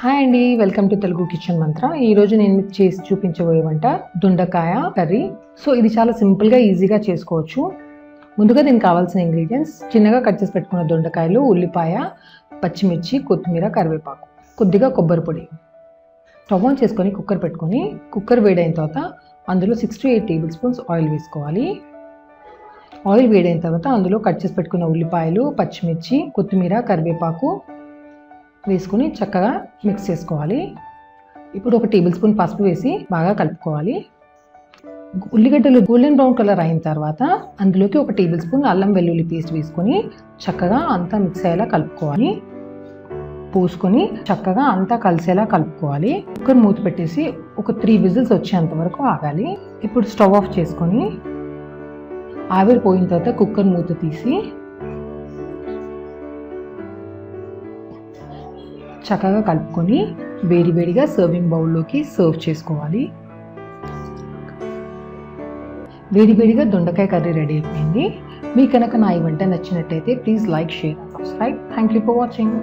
Hi అండి welcome to Telugu kitchen మంత్ర ఈ రోజు నేను మీకు చేసి చూపించబోయే వంట దొండకాయ కర్రీ. సో ఇది చాలా సింపుల్గా ఈజీగా చేసుకోవచ్చు. ముందుగా దీనికి కావాల్సిన ఇంగ్రీడియంట్స్ చిన్నగా కట్ చేసి పెట్టుకున్న దొండకాయలు ఉల్లిపాయ పచ్చిమిర్చి కొత్తిమీర కరివేపాకు. కొద్దిగా కొబ్బరి పొడి. స్టవ్ ఆన్ చేసుకొని కుక్కర్ పెట్టుకొని కుక్కర్ వేడైన తర్వాత అందులో six to eight tablespoons oil వేసుకోవాలి. ఆయిల్ వేడైన తర్వాత అందులో కట్ చేసి పెట్టుకున్న ఉల్లిపాయలు పచ్చిమిర్చి కొత్తిమీర కరివేపాకు వేసుకొని చక్కగా మిక్స్ చేసుకోవాలి. ఇప్పుడు ఒక టేబుల్ స్పూన్ పసుపు వేసి బాగా కలుపుకోవాలి. ఉల్లిగడ్డలు గోల్డెన్ బ్రౌన్ కలర్ అయిన తర్వాత అందులోకి ఒక టేబుల్ స్పూన్ అల్లం వెల్లుల్లి పేస్ట్ వేసుకొని చక్కగా అంతా మిక్స్ అయ్యేలా కలుపుకోవాలి. పోసుకొని చక్కగా అంతా కలిసేలా కలుపుకోవాలి. కుక్కర్ మూత పెట్టేసి ఒక త్రీ విజిల్స్ వచ్చేంత వరకు ఆగాలి. ఇప్పుడు స్టవ్ ఆఫ్ చేసుకొని ఆవిరి పోయిన తర్వాత కుక్కర్ మూత తీసి చక్కగా కలుపుకొని వేడివేడిగా సర్వింగ్ బౌల్లోకి సర్వ్ చేసుకోవాలి. వేడివేడిగా దొండకాయ కర్రీ రెడీ అయిపోయింది. మీ కనుక నా ఈ వంట నచ్చినట్టయితే please like share subscribe thank you for watching